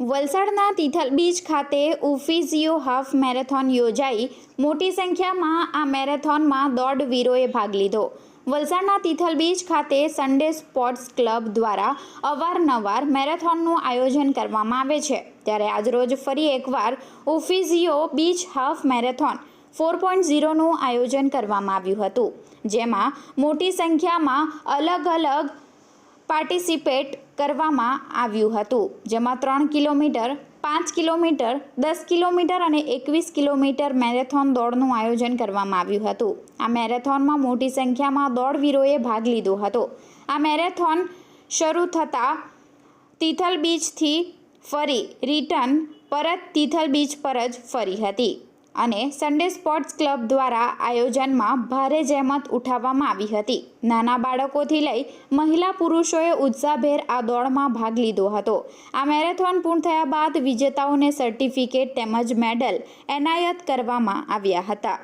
વલસાડના તિથલ બીચ ખાતે ઉફિઝિયો half marathon યોજાઈ. મોટી સંખ્યામાં આ મેરેથોનમાં દોડવીરોએ ભાગ લીધો. વલસાડના તિથલ બીચ ખાતે સન્ડે સ્પોર્ટ્સ ક્લબ દ્વારા અવારનવાર મેરેથોનનું આયોજન કરવામાં આવે છે. ત્યારે આજરોજ ફરી એકવાર ઉફિઝિયો beach half marathon four point ઝીરોનું આયોજન કરવામાં આવ્યું હતું. જેમાં મોટી સંખ્યામાં અલગ અલગ પાર્ટિસિપેટ કરવામાં આવ્યું હતું, જેમાં ત્રણ કિલોમીટર, પાંચ કિલોમીટર, દસ કિલોમીટર અને એકવીસ કિલોમીટર મેરેથોન દોડનું આયોજન કરવામાં આવ્યું હતું. આ મેરેથોનમાં મોટી સંખ્યામાં દોડવીરોએ ભાગ લીધો હતો. આ મેરેથોન શરૂ થતાં તિથલ બીચથી ફરી, રિટર્ન પરત તિથલ બીચ પર જ ફરી હતી. અને સન્ડે સ્પોર્ટ્સ ક્લબ દ્વારા આયોજનમાં ભારે જહેમત ઉઠાવવામાં આવી હતી. નાના બાળકોથી લઈ મહિલા પુરુષોએ ઉત્સાહભેર આ દોડમાં ભાગ લીધો હતો. આ મેરેથોન પૂર્ણ થયા બાદ વિજેતાઓને સર્ટિફિકેટ તેમજ મેડલ એનાયત કરવામાં આવ્યા હતા.